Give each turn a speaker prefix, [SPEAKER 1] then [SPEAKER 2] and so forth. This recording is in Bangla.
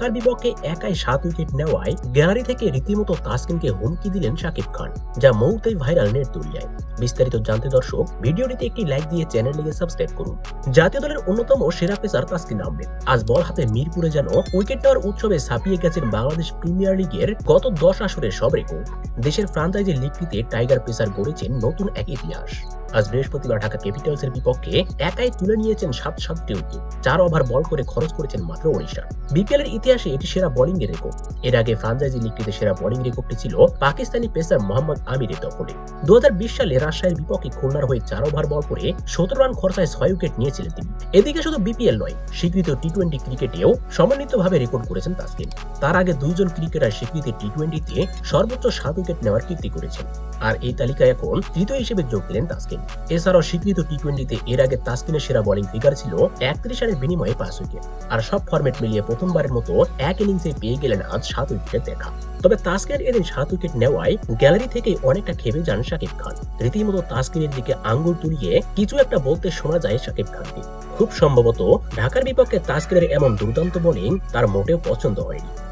[SPEAKER 1] ঢাকার বিপক্ষে একাই সাত উইকেট নেওয়ায় গ্যালারি থেকে রীতিমতো তাসকিনকে হুমকি দিলেন শাকিব খান, যা মুহূর্তেই ভাইরাল নেট দুনিয়ায়। বিস্তারিত জানতে দর্শক, ভিডিওটিতে একটি লাইক দিয়ে চ্যানেলটিকে সাবস্ক্রাইব করুন। জাতীয় দলের অন্যতম সেরা পেসার তাসকিন আহমেদ, আজ বল হাতে মিরপুরে যেন উইকেট নেওয়ার উৎসবে ছাপিয়ে গেছেন বাংলাদেশ প্রিমিয়ার লিগের গত দশ আসরের সব রেকর্ড। দেশের ফ্রাঞ্চাইজি লিগটিতে টাইগার পেসার গড়েছেন নতুন এক ইতিহাস। আজ বৃহস্পতিবার ঢাকা ক্যাপিটালসের বিপক্ষে একাই তুলে নিয়েছেন সাত সাতটি উইকেট, চার ওভার বল করে খরচ করেছেন মাত্র উনিশ বিপিএল এর ইতিহাসে এটি সেরা বোলিং এর রেকর্ড। এর আগে ফ্রাঞ্চাইজি লিগটিতে সেরা বোলিং রেকর্ডটি ছিল পাকিস্তানি পেসার মোহাম্মদ আমিরের দখলে। দু হাজার বিশ সালে রাজশাহীর বিপক্ষে খুলনার হয়ে চার ওভার বল করে সতেরো রান খরচায় ছয় উইকেট নিয়েছিলেন তিনি। এদিকে শুধু বিপিএল নয়, স্বীকৃত টি টোয়েন্টি ক্রিকেটেও সমন্বিতভাবে রেকর্ড করেছেন তাসকিন। তার আগে দুইজন ক্রিকেটার স্বীকৃত টি টোয়েন্টিতে সর্বোচ্চ সাত উইকেট নেওয়ার কীর্তি করেছেন। আর এই তালিকায় এখন তৃতীয় হিসেবে যোগ দিলেন তাসকিন। এছাড়াও স্বীকৃত টি টোয়েন্টিতে এর আগে তাসকিনের সেরা বোলিং ফিগার ছিল একত্রিশ রানের বিনিময়ে পাঁচ উইকেট। আর সব ফরম্যাট মিলিয়ে প্রথমবারের মতো এক ইনিংসে পেয়ে গেলেন আজ সাত উইকেটের দেখা। তবে তাসকিনের এদিন সাত উইকেট নেওয়ায় গ্যালারি থেকে অনেকটা খেপে যান শাকিব খান। রীতিমতো তাসকিনের দিকে আঙ্গুল তুলিয়ে কিছু একটা বলতে শোনা যায় শাকিব খানকে। খুব সম্ভবত ঢাকার বিপক্ষে তাসকিনের এমন দুর্দান্ত বোলিং তার মোটেও পছন্দ হয়নি।